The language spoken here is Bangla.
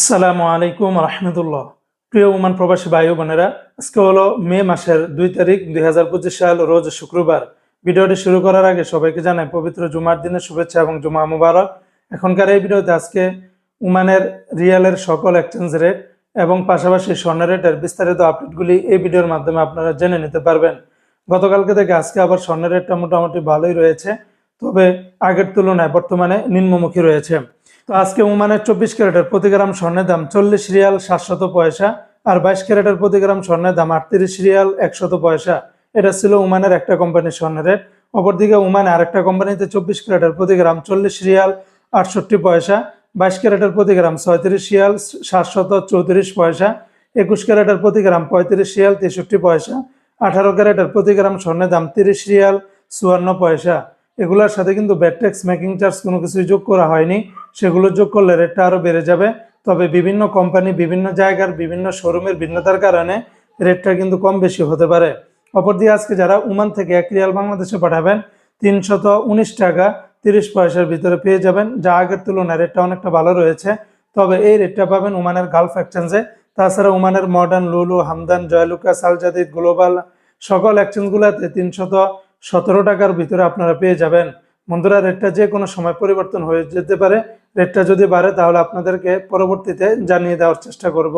আসসালামু আলাইকুম রহমতুল্লাহ। প্রিয় উমান প্রবাসী ভাই বোনেরা, আজকে হলো মে মাসের দুই তারিখ দুই হাজার পঁচিশ সাল, রোজ শুক্রবার। ভিডিওটি শুরু করার আগে সবাইকে জানাই পবিত্র জুমার দিনের শুভেচ্ছা এবং জুমা মুবারক। এখনকার এই ভিডিওতে আজকে উমানের রিয়ালের সকল এক্সচেঞ্জ রেট এবং পাশাপাশি স্বর্ণ রেটের বিস্তারিত আপডেটগুলি এই ভিডিওর মাধ্যমে আপনারা জেনে নিতে পারবেন। গতকালকে থেকে আজকে আবার স্বর্ণ রেটটা মোটামুটি ভালোই রয়েছে, তবে আগের তুলনায় বর্তমানে নিম্নমুখী রয়েছে। তো আজকে ওমানের চব্বিশ ক্যারেটের প্রতি গ্রাম স্বর্ণের দাম চল্লিশ রিয়াল সাতশত পয়সা আর বাইশ ক্যারেটের প্রতি গ্রাম স্বর্ণের দাম আটত্রিশ রিয়াল একশত পয়সা। এটা ছিল ওমানের একটা কোম্পানির স্বর্ণের রেট। অপরদিকে ওমানে আরেকটা কোম্পানিতে চব্বিশ ক্যারেটের প্রতি গ্রাম চল্লিশ রিয়াল আটষট্টি পয়সা, বাইশ ক্যারেটের প্রতি গ্রাম ছয়ত্রিশ রিয়াল সাতশত চৌত্রিশ পয়সা, একুশ ক্যারেটের প্রতি গ্রাম পঁয়ত্রিশ রিয়াল তেষট্টি পয়সা, আঠারো ক্যারেটের প্রতি গ্রাম স্বর্ণের দাম তিরিশ রিয়াল চুয়ান্ন পয়সা। এগুলোর সাথে কিন্তু ব্যাটটেক্স মেকিং চার্জ কোনো কিছুই যোগ করা হয়নি। সেগুলো যোগ করলে রেটটা আরও বেড়ে যাবে। তবে বিভিন্ন কোম্পানি বিভিন্ন জায়গার বিভিন্ন শোরুমের ভিন্নতার কারণে রেটটা কিন্তু কম বেশি হতে পারে। অপরদিকে আজকে যারা উমান থেকে এক রিয়াল বাংলাদেশে পাঠাবেন, তিনশত উনিশ টাকা তিরিশ পয়সার ভিতরে পেয়ে যাবেন, যা আগের তুলনায় রেটটা অনেকটা ভালো রয়েছে। তবে এই রেটটা পাবেন উমানের গালফ এক্সচেঞ্জে তাছাড়া উমানের মডার্ন লুলু হামদান জয়লুকা সালজাদিদ গ্লোবাল সকল এক্সচেঞ্জগুলোতে তিনশত সতেরো টাকার ভিতরে আপনারা পেয়ে যাবেন। বন্ধুরা রেটটা যে কোনো সময় পরিবর্তন হয়ে যেতে পারে। রেটটা যদি বাড়ে, তাহলে আপনাদেরকে পরবর্তীতে জানিয়ে দেওয়ার চেষ্টা করব।